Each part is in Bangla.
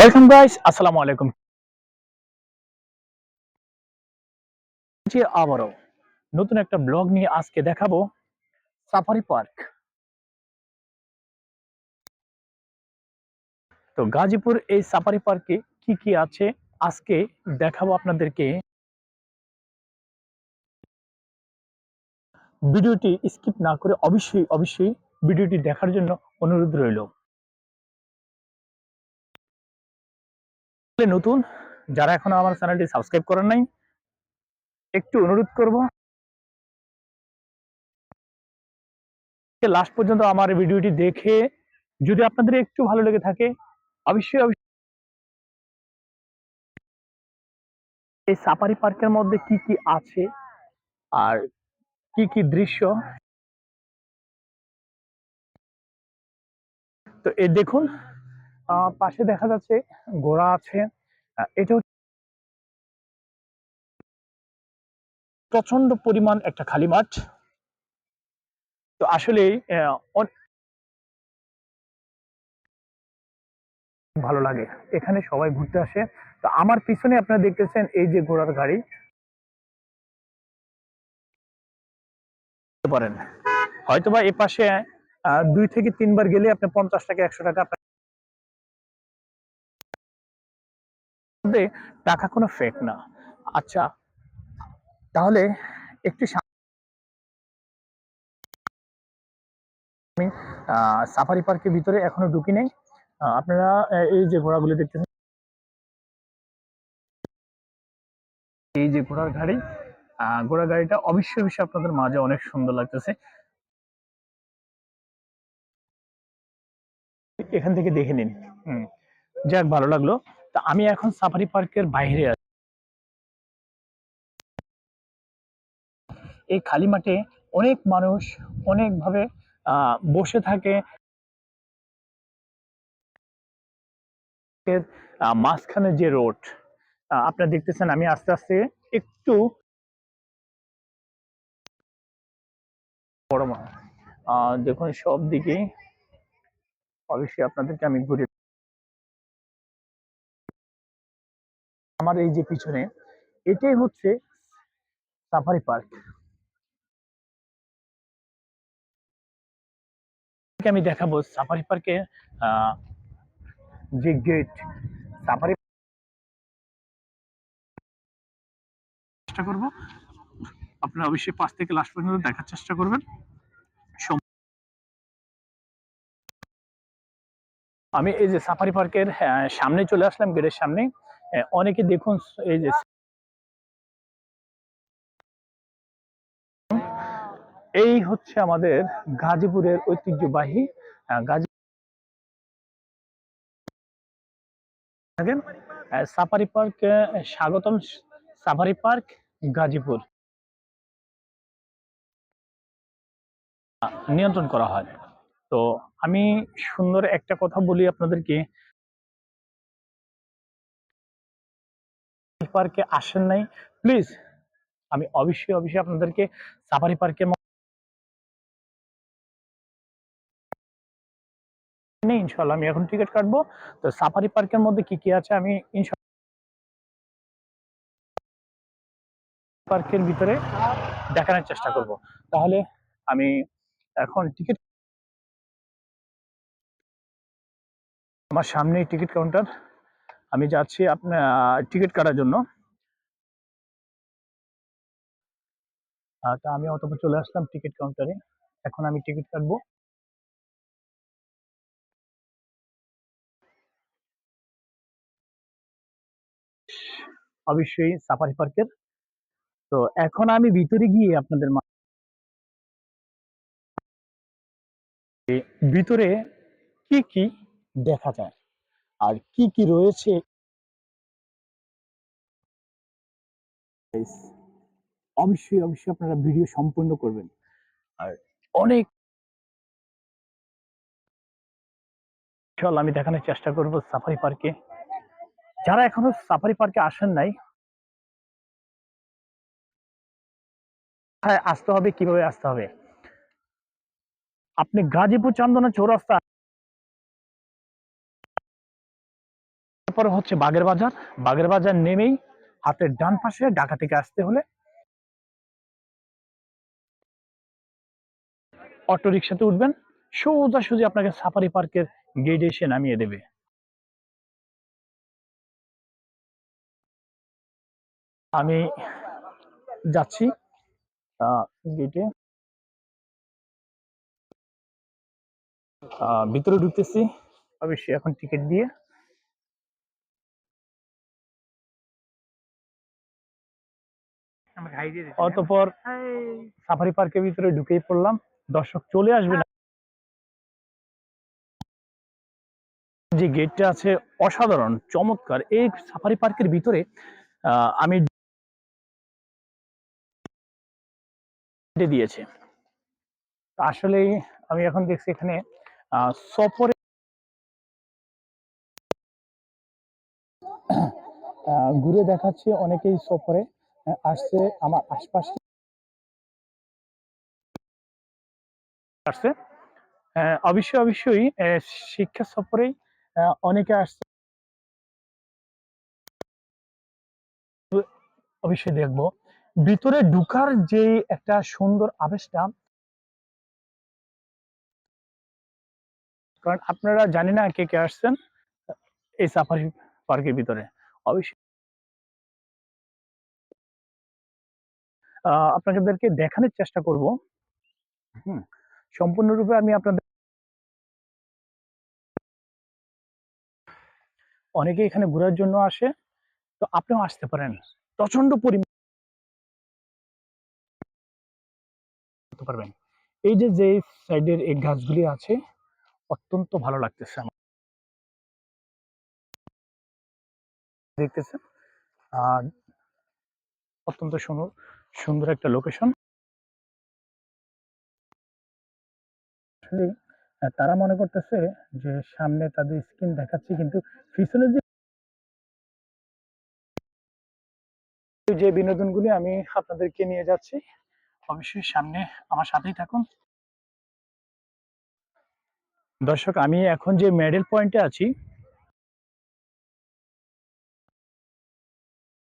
ওয়েলকাম গাইস আসসালামু আলাইকুম জি আবারও নতুন একটা ব্লগ নিয়ে আজকে দেখাবো সাফারি পার্ক তো গাজীপুর এই সাফারি পার্কে কি কি আছে আজকে দেখাবো আপনাদেরকে। ভিডিওটি স্কিপ না করে অবশ্যই অবশ্যই ভিডিওটি দেখার জন্য অনুরোধ রইল। নতুন, যারা এখনও আমার চ্যানেলটি সাবস্ক্রাইব করেন নাই, একটু অনুরোধ করব। লাস্ট পর্যন্ত আমার ভিডিওটি দেখে, যদি আপনাদের একটু ভালো লেগে থাকে, অবশ্যই অবশ্যই এই সাফারি পার্কের মধ্যে কি কি আছে, আর কি কি দৃশ্য? তো এই দেখুন পাশে দেখা যাচ্ছে ঘোড়া আছে। এটা প্রচণ্ড পরিমাণ একটা খালি মাঠ। তো আসলে ভালো লাগে। এখানে সবাই ঘুরতে আসে। তো আমার পিছনে আপনারা দেখতেছেন এই যে ঘোড়ার গাড়ি। পারেন। হয়তোবা এ পাশে দুই থেকে তিনবার গেলে আপনি পঞ্চাশ টাকা, একশো টাকা মধ্যে টাকা কোনো ফেক না। আচ্ছা তাহলে একটু আমি সাফারি পার্কের ভিতরে এখনও ঢুকি নেই। আপনারা এই যে ঘোড়াগুলো দেখতেছেন, এই যে ঘোড়ার গাড়ি ঘোড়ার গাড়িটা অবশ্যই অবশ্যই আপনাদের মাঝে অনেক সুন্দর লাগতেছে। এখান থেকে দেখে নিন। হুম, যাক, ভালো লাগল। তা আমি এখন সাফারি পার্কের বাইরে আছি। এই খালি মাঠে অনেক মানুষ অনেক ভাবে আহ, বসে থাকে। মাঝখানে যে রোড আপনারা দেখতেছেন আমি আস্তে আস্তে একটু বড় দেখুন সব দিকে অবশ্যই আপনাদেরকে আমি ঘুরে আমার এই যে পিছনে, এটাই হচ্ছে সাফারি পার্ক আমি দেখাবো সাফারি পার্কে যে গেট সাফারি চেষ্টা করব। আপনারা অবশ্যই পাঁচ থেকে লাস্ট পর্যন্ত দেখার চেষ্টা করবেন। আমি এই যে সাফারি পার্কের সামনে চলে আসলাম গেটের সামনে অনেকে দেখুন এই যে এই হচ্ছে আমাদের গাজীপুরের ঐতিহ্যবাহী গাজী সাফারি পার্ক স্বাগতম সাফারি পার্ক, গাজীপুর। নিয়ন্ত্রণ করা হয়। তো আমি সুন্দর একটা কথা বলি আপনাদেরকে পার্কে আসেন নাই। প্লিজ, আমি অবশ্যই অবশ্যই আপনাদেরকে সাফারি পার্কে ইনশাল্লাহ আমি এখন টিকিট কাটবো। তো সাফারি পার্কের মধ্যে কি কি আছে আমি ইনশাল্লাহ পার্কের ভিতরে দেখানোর চেষ্টা করব। তাহলে আমি এখন টিকিট আমার সামনেই টিকিট কাউন্টার। আমি যাচ্ছি আপনার টিকিট কাটার জন্য। তা আমি অতপর চলে আসলাম টিকিট কাউন্টারে। এখন আমি টিকিট কাটবো। অবশ্যই সাফারি পার্কের। তো এখন আমি ভিতরে গিয়ে আপনাদের ভিতরে কি কি দেখা যায়? আর কি কি রয়েছে? অবশ্যই অবশ্যই আপনারা ভিডিও সম্পূর্ণ করবেন। আর অনেক চল, আমি দেখানোর চেষ্টা করব সাফারি পার্কে যারা এখনও সাফারি পার্কে আসেন নাই আসতে হবে, কীভাবে আসতে হবে? আপনি গাজীপুর চান্দনা চৌরাস্তা তারপরে হচ্ছে বাগের বাজার। বাগের বাজার নেমেই হাতের ডান পাশে ঢাকা থেকে আসতে হলে অটো রিক্সাতে উঠবেন। সোজাসুজি আপনাকে সাফারি পার্কের গেটে এসে নামিয়ে দেবে। আমি যাচ্ছি গেটে ভিতরে ঢুকতেছি। অবশ্যই এখন টিকিট দিয়ে। অতপর সাফারি পার্কের ভিতরে ঢুকেই পড়লাম। দর্শক চলে আসবে না। যে গেটটা আছে অসাধারণ চমৎকার। এই সাফারি পার্কের ভিতরে আমি দিয়েছে। আসলে আমি এখন দেখছি এখানে আহ, সফরে ঘুরে দেখাচ্ছে অনেকেই সফরে। আসছে আমার আশপাশে। আসছে। অবশ্যই অবশ্যই শিক্ষা সফরেই অনেকে আসছে। অবশ্যই দেখব। ভিতরে ঢুকার যে একটা সুন্দর আবেশটা কারণ আপনারা জানি না কে কে আসছেন এই সাফারি পার্কের ভিতরে। অবশ্যই আপনাদেরকে দেখানোর চেষ্টা করব। হুম, সম্পূর্ণরূপে আমি আপনাদের অনেকে এখানে ঘোরার জন্য আসে, তো আপনিও আসতে পারেন। প্রচণ্ড পরিমাণ এই যে যে সাইডের এই গাছগুলি আছে, অত্যন্ত ভালো লাগতেছে আমার। দেখতেছেন? আর অত্যন্ত সুন্দর। সুন্দর একটা লোকেশন তারা মনে করতেছে যে সামনে তাদের স্ক্রিন দেখাচ্ছে কিন্তু যে যে বিনোদনগুলি আমি আপনাদেরকে নিয়ে যাচ্ছি, অবশ্যই সামনে আমার সাথেই থাকুন। দর্শক, আমি এখন যে মেডেল পয়েন্টে আছি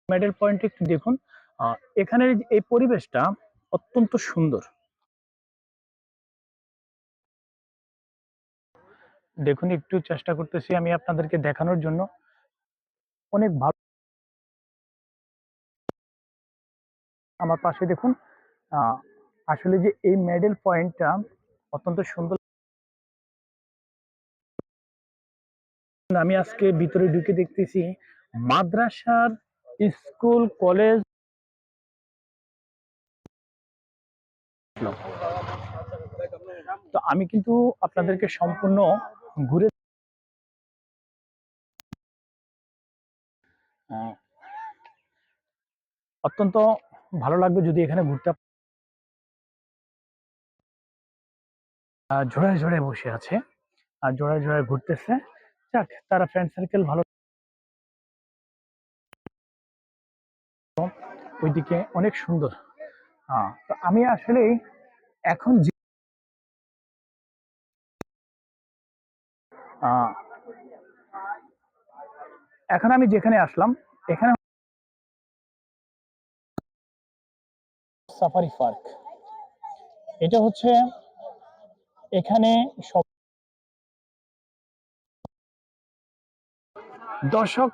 মেডেল পয়েন্টে একটু দেখুন। এখানের এই পরিবেশটা অত্যন্ত সুন্দর। দেখুন, একটু চেষ্টা করতেছি আমি আপনাদেরকে দেখানোর জন্য। অনেক ভালো আমার পাশে দেখুন আসলে যে, এই মেডেল পয়েন্টটা অত্যন্ত সুন্দর আমি আজকে ভিতরে ঢুকে দেখতেছি মাদ্রাসার স্কুল, কলেজ তো আমি কিন্তু আপনাদেরকে সম্পূর্ণ ঘুরে অত্যন্ত ভালো লাগবে যদি এখানে ঘুরতে জোড়ায় জোড়ায় বসে আছে। আর জোড়ায় জোড়ায় ঘুরতেছে। যাক, তারা ফ্রেন্ড সার্কেল ভালো ওইদিকে অনেক সুন্দর। আমি আসলে এখন এখন আমি যেখানে আসলাম এখানে সাফারি পার্ক। এটা হচ্ছে এখানে সব দর্শক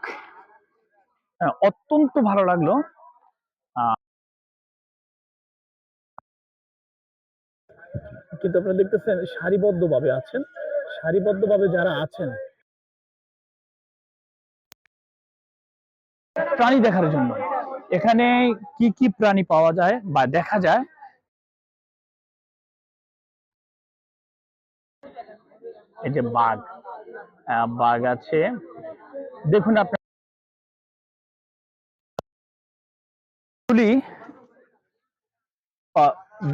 অত্যন্ত ভালো লাগল। আহ, কিন্তু আপনারা দেখতেছেন সারিবদ্ধভাবে আছেন। সারিবদ্ধভাবে যারা আছেন। প্রাণী দেখার জন্য। এখানে কি কি প্রাণী পাওয়া যায় বা দেখা যায়? এই যে বাঘ। বাঘ আছে। দেখুন আপনার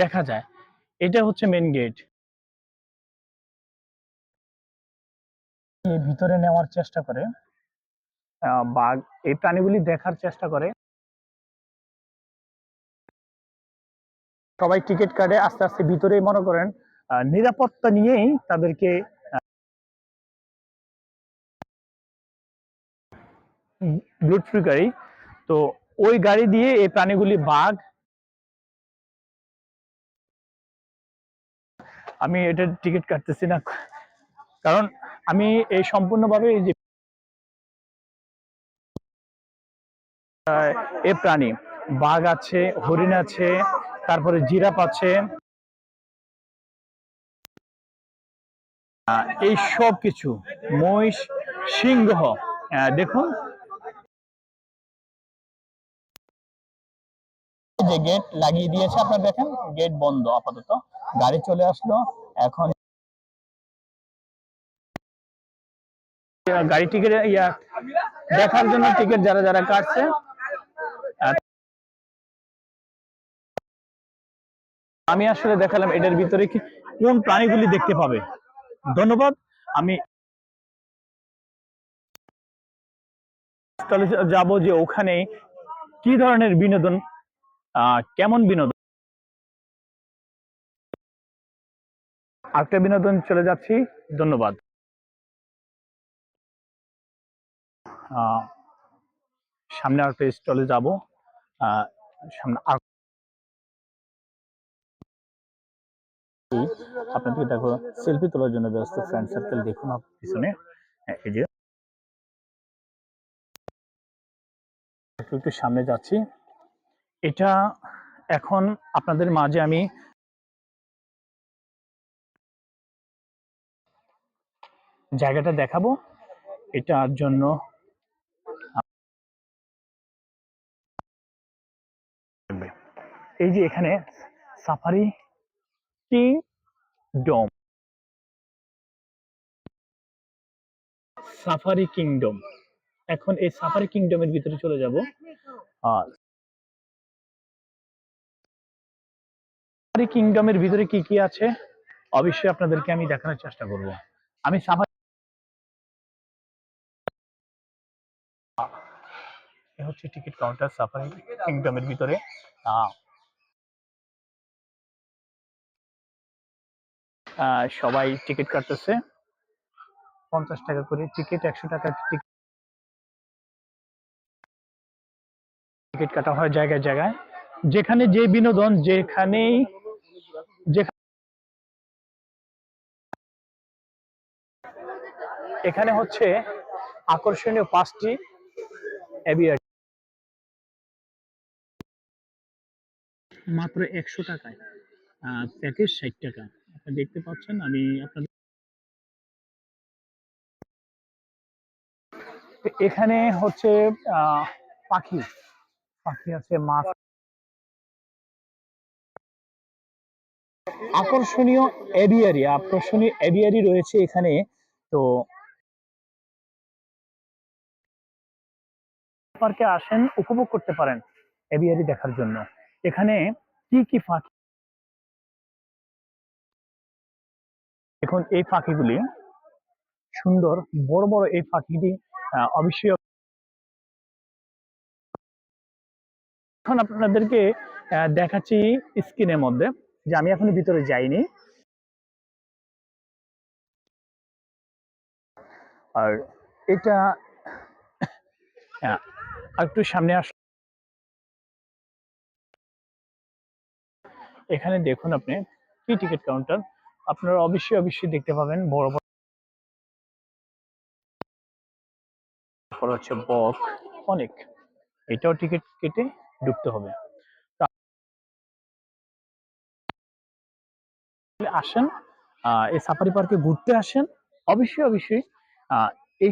দেখা যায়। এটা হচ্ছে মেন গেট ভিতরে নেওয়ার চেষ্টা করে। বাঘ এই প্রাণীগুলি দেখার চেষ্টা করে। সবাই টিকিট কাটে, আস্তে আস্তে ভিতরে মনে করেন নিরাপত্তা নিয়েই তাদেরকে ব্লুড ফ্রি গাড়ি। তো ওই গাড়ি দিয়ে এই প্রাণীগুলি বাঘ, আমি এটার টিকিট কাটতেছি না। কারণ আমি এই সম্পূর্ণভাবে এই যে এ প্রাণী। বাঘ আছে, হরিণ আছে, তারপরে জিরাফ আছে। এই সব কিছু, মহিষ, সিংহ দেখুন। যে গেট লাগিয়ে দিয়েছে, আপনারা দেখেন গেট বন্ধ, আপাতত। গাড়ি চলে আসলো, এখন গাড়ি টিকিট ইয়া, দেখার জন্য টিকিট যারা যারা কাটছে। আমি আসলে দেখালাম এটার ভিতরে কি, কোন প্রাণীগুলি দেখতে পাবে। ধন্যবাদ। আমি তাহলে যাব যে ওখানে কি ধরনের বিনোদন কেমন বিনোদন। আরেকটা বিনোদন চলে যাচ্ছি। ধন্যবাদ। সামনে আরেকটা স্টলে যাব। সামনে আর আপনাদেরকে দেখো সেলফি তোলার জন্য ব্যস্ত ফ্রেন্ড সার্কেল দেখুন পিছনে। হ্যাঁ, এই যে। একটু একটু সামনে যাচ্ছি। এটা এখন আপনাদের মাঝে আমি জায়গাটা দেখাবো। এটার জন্য এই যে এখানে সাফারি কিং ডোম। Safari kingdom. এখন এই সাফারি কিংডমের ভিতরে চলে যাব। আর সাফারি কিংডমের ভিতরে কি কি আছে, অবশ্যই আপনাদেরকে আমি দেখানোর চেষ্টা করব। আমি সাফারি হচ্ছে টিকিট কাউন্টার সাফারি কিংডমের ভিতরে। সবাই টিকিট কাটতেছে। পঞ্চাশ টাকা করে টিকিট একশো টাকা টিকিট কাটা হয় জায়গায় জায়গায়। যেখানে যে বিনোদন যেখানেই যেখানে এখানে হচ্ছে আকর্ষণীয় পাঁচটি এভিয়ার মাত্র একশো টাকায়। প্যাকেজ ষাট টাকা। দেখতে পাচ্ছেন, আমি আপনাদের এখানে হচ্ছে পাখি। পাখি আছে, মাছ আকর্ষণীয় এভিয়ারি আকর্ষণীয় এভিয়ারি রয়েছে এখানে, তো পার্কে আসেন, উপভোগ করতে পারেন এভিয়ারি দেখার জন্য। এখানে কি কি পাখি এখন এই পাখিগুলি সুন্দর, বড় বড় এই পাখিটি অবশ্যই এখন আপনাদেরকে দেখাচ্ছি স্ক্রিনের মধ্যে যে আমি এখন ভিতরে যাইনি। আর এটা একটু সামনে আস এখানে দেখুন আপনি, কি টিকিট কাউন্টার? আপনারা অবশ্যই অবশ্যই দেখতে পাবেন। বড় বড় হচ্ছে বক, অনেক। এটাও টিকিট কেটে ঢুকতে হবে। আসেন এই সাফারি পার্কে ঘুরতে আসেন। অবশ্যই অবশ্যই এই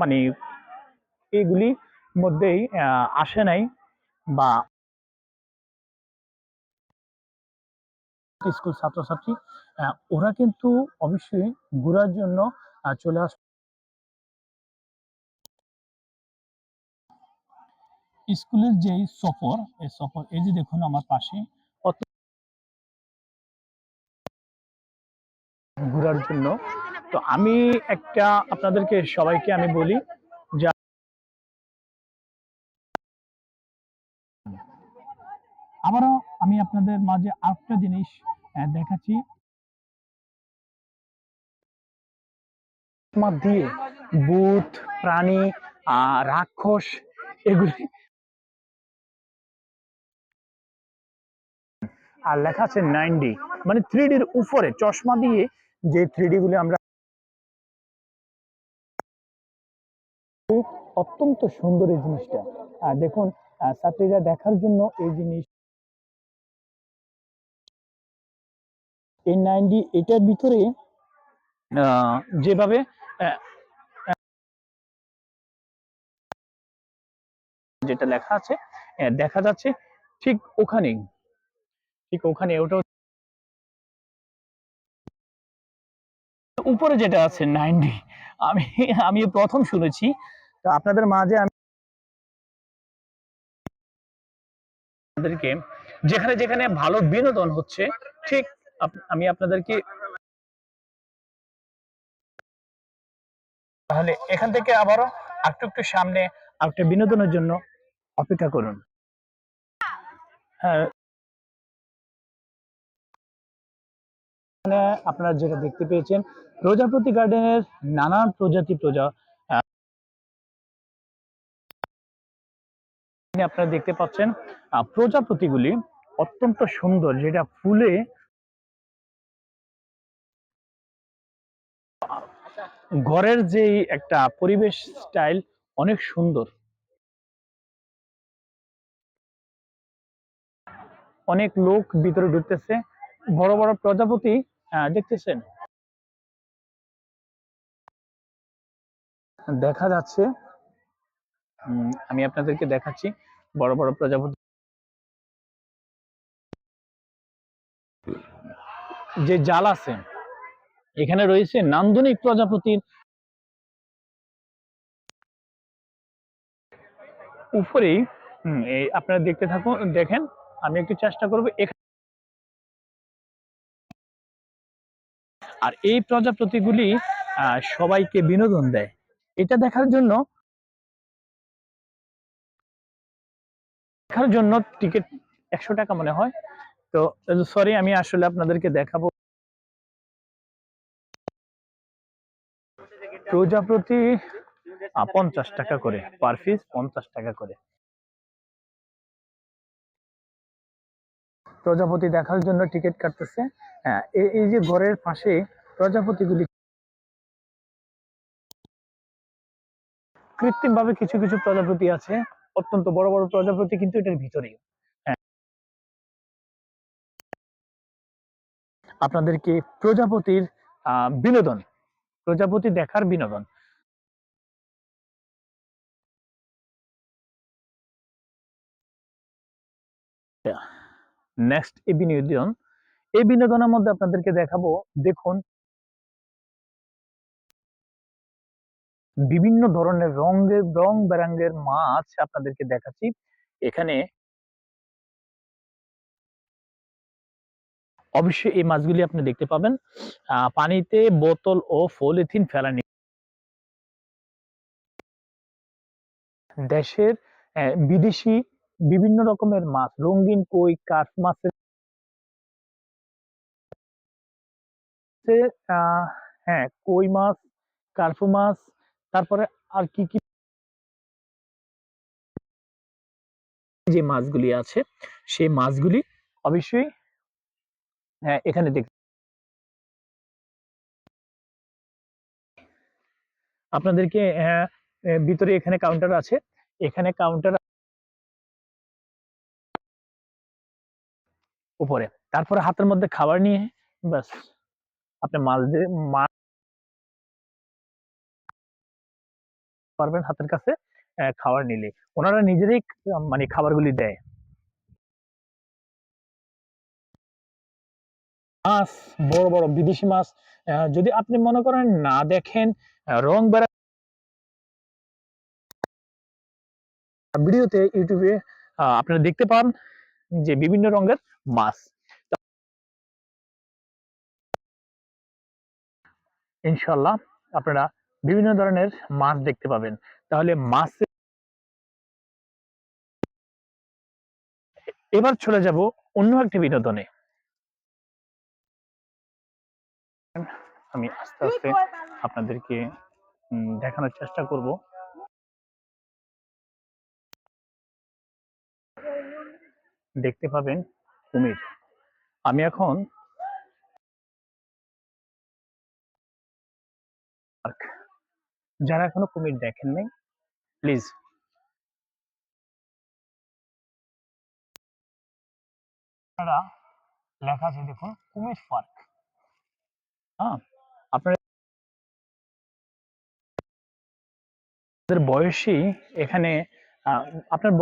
মানে এইগুলি মধ্যেই আসে নাই বা স্কুল ছাত্রছাত্রী ওরা কিন্তু অবশ্যই ঘোরার জন্য চলে আস স্কুলের যে সফর, এই সফর, এই যে দেখুন আমার পাশে ঘোরার জন্য। তো আমি একটা আপনাদেরকে সবাইকে আমি বলি, যে আবারও আমি আপনাদের মাঝে আরেকটা জিনিস দেখাচ্ছি। দিয়ে ভূত প্রাণী রাক্ষস, এগুলি। আর লেখা আছে নাইন ডি মানে থ্রি ডির উপরে চশমা দিয়ে যে থ্রি ডি গুলি আমরা অত্যন্ত সুন্দর এই জিনিসটা। দেখুন ছাত্রীরা দেখার জন্য এই জিনিস এই নাইন ডি এটার ভিতরে যেভাবে যেটা লেখা আছে দেখা যাচ্ছে ঠিক ওখানেই। ঠিক ওখানে, ওটা উপরে যেটা আছে নাইনটি আমি আমি প্রথম শুনেছি। তো আপনাদের মাঝে আমি আপনাদেরকে যেখানে যেখানে ভালো বিনোদন হচ্ছে, ঠিক আমি আপনাদেরকে তাহলে এখান থেকে আবারও একটু একটু সামনে একটা বিনোদনের জন্য অপেক্ষা করুন। হ্যাঁ। আপনারা যেটা দেখতে পেয়েছেন, প্রজাপতি গার্ডেনের নানান প্রজাতি প্রজা আপনারা দেখতে পাচ্ছেন প্রজাপতিগুলি অত্যন্ত সুন্দর, যেটা ফুলে ঘরের যে একটা পরিবেশ স্টাইল অনেক সুন্দর। অনেক লোক ভিতরে ঢুকতেছে। বড় বড় প্রজাপতি দেখতেছেন? দেখা যাচ্ছে আমি আপনাদেরকে দেখাচ্ছি বড় বড় প্রজাপতি। যে জাল আছে এখানে রয়েছে নান্দনিক প্রজাপতির উপরেই আপনারা দেখতে থাকুন, দেখেন, আমি একটু চেষ্টা করব আর এই প্রজাপতিগুলি সবাইকে বিনোদন দেয়। এটা দেখার জন্য দেখার জন্য টিকিট একশো টাকা মনে হয়। তো, সরি, আমি আসলে আপনাদেরকে দেখাবো প্রজাপতি পঞ্চাশ টাকা করে। পার পিস পঞ্চাশ টাকা করে। প্রজাপতি দেখার জন্য টিকিট কাটতেছে। হ্যাঁ এই যে ঘরের পাশে প্রজাপতিগুলি কৃত্রিম ভাবে কিছু কিছু প্রজাপতি আছে। অত্যন্ত বড় বড় প্রজাপতি কিন্তু এটার ভিতরেই। হ্যাঁ। আপনাদেরকে প্রজাপতির আহ, বিনোদন প্রজাপতি দেখার বিনোদন। নেক্সট এই বিনোদন। এই বিনোদনের মধ্যে আপনাদেরকে দেখাবো, দেখুন, বিভিন্ন ধরনের রঙের রং বেরঙের মাছ আপনাদেরকে দেখাচ্ছি। এখানে অবশ্যই এই মাছগুলি আপনি দেখতে পাবেন। পানিতে বোতল ও পলিথিন ফেলানি। দেশের বিদেশি বিভিন্ন রকমের মাছ, রঙিন কই, কাঠ মাছের হ্যাঁ কই মাছ, কার্পু মাছ, তারপরে আর কি কি যে মাছগুলি আছে, সেই মাছগুলি অবশ্যই হ্যাঁ এখানে দেখ আপনাদেরকে হ্যাঁ, ভিতরে এখানে কাউন্টার আছে। এখানে কাউন্টার উপরে। তারপরে হাতের মধ্যে খাবার নিয়ে ব্যাস। আপনি মাছ দিয়ে পারবেন হাতের কাছে খাবার নিলে। ওনারা নিজেরাই মানে খাবারগুলি দেয়। মাছ, বড় বড় বিদেশি মাছ যদি আপনি মনে করেন না দেখেন রং বেড়া ভিডিওতে, ইউটিউবে আপনারা দেখতে পান যে বিভিন্ন রঙের মাছ। ইনশাল্লাহ আপনারা বিভিন্ন ধরনের মাছ দেখতে পাবেন। তাহলে মাছ এবার চলে যাব অন্য একটি বিনোদনে। আমি আস্তে আস্তে আপনাদেরকে দেখানোর চেষ্টা করব। দেখতে পাবেন কুমির। আমি এখন যারা এখনও কুমির দেখেন নাই প্লিজ। লেখা আছে দেখুন কুমির পার্ক হ্যাঁ? আপনারা বয়সী এখানে আপনার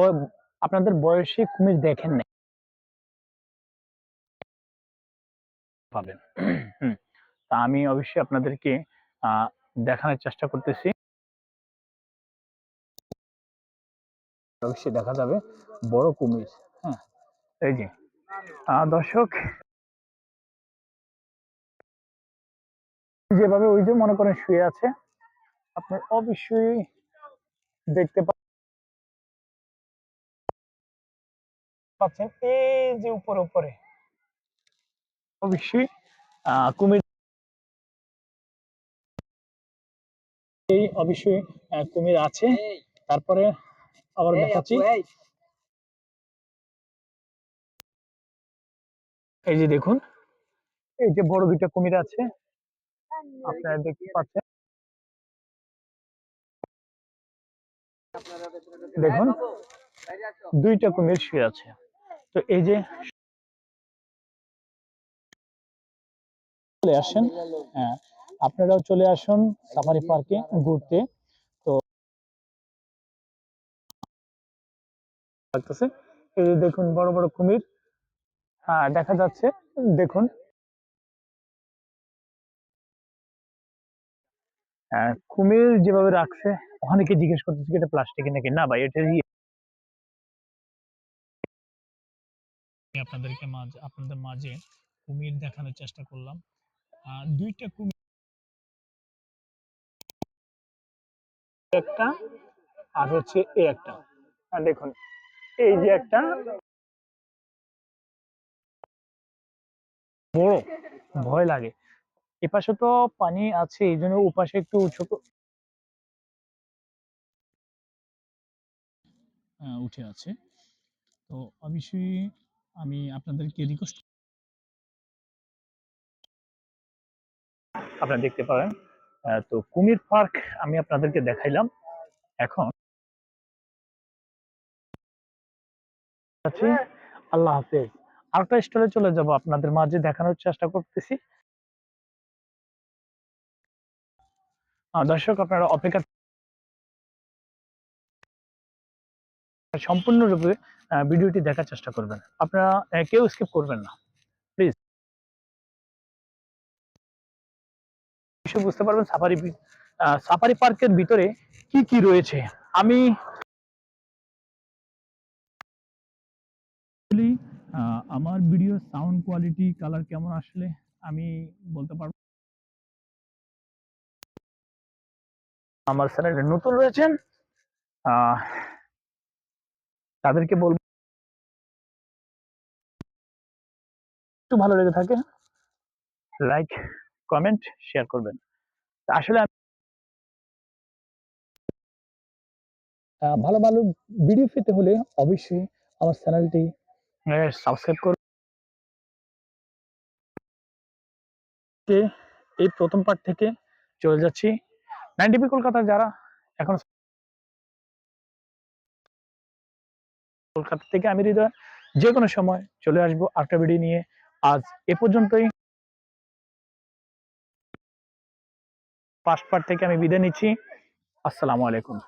আপনাদের বয়সী কুমির দেখেন নাই। পাবেন। তা আমি অবশ্যই আপনাদেরকে দেখানোর চেষ্টা করতেছি। অবশ্যই দেখা যাবে বড় কুমির। হ্যাঁ এই যে। দর্শক যেভাবে ওই যে মনে করেন শুয়ে আছে আপনার অবশ্যই দেখতে পাচ্ছেন এই যে উপরে উপরে। অবশ্যই কুমির এই অবশ্যই কুমির আছে। তারপরে আবার দেখাচ্ছি। এই যে দেখুন এই যে বড় দুইটা কুমির আছে। আপনারা দেখতে পাচ্ছেন। দেখুন দুইটা কুমির শুয়ে আছে। তো এই যে চলে আসেন হ্যাঁ আপনারাও চলে আসুন সাফারি পার্কে ঘুরতে। তো লাগতেছে। এই যে দেখুন বড় বড় কুমির। হ্যাঁ দেখা যাচ্ছে। দেখুন কুমির যেভাবে রাখছে অনেকে জিজ্ঞেস করতেছে এটা প্লাস্টিকের নাকি? না ভাই এটা। আপনাদেরকে মাঝে আপনাদের মাঝে কুমির দেখানোর চেষ্টা করলাম। দুইটা কুমির একটা আর হচ্ছে এই একটা। আর দেখুন এই যে একটা বড় ভয় লাগে। এপাশে তো পানি আছে, এই জন্য ওপাশে একটু উঁচু উঠে আছে। তো অবশ্যই আমি আপনাদেরকে রিকোয়েস্ট আপনারা দেখতে পারেন। তো কুমির পার্ক আমি আপনাদেরকে দেখাইলাম। এখন আল্লাহ হাফেজ। আরেকটা স্টলে চলে যাব। আপনাদের মাঝে দেখানোর চেষ্টা করতেছি। দর্শক, আপনারা অপেক্ষা সম্পূর্ণরূপে ভিডিওটি দেখার চেষ্টা করবেন। আপনারা কেউ স্কিপ করবেন না। প্লিজ বুঝতে পারবেন সাফারি সাফারি পার্কের ভিতরে কি কি রয়েছে। আমি আমার ভিডিও সাউন্ড কোয়ালিটি কালার কেমন আসলে আমি বলতে পারব আমার চ্যানেলে নতুন রয়েছেন আহ, তাদেরকে বলব একটু ভালো লেগে থাকে লাইক কমেন্ট শেয়ার করবেন। আসলে ভালো ভালো ভিডিও পেতে হলে অবশ্যই আমার চ্যানেলটি সাবস্ক্রাইব করুন। কে এই প্রথম পার্ট থেকে চলে যাচ্ছি। নাইনটিপি কলকাতা যারা, এখন কলকাতা থেকে আমি হৃদয় যে কোনো সময় চলে আসব আরেকটা ভিডিও নিয়ে। আজ এ পর্যন্তই। পার্ট থেকে আমি বিদায় নিচ্ছি। আসসালামু আলাইকুম।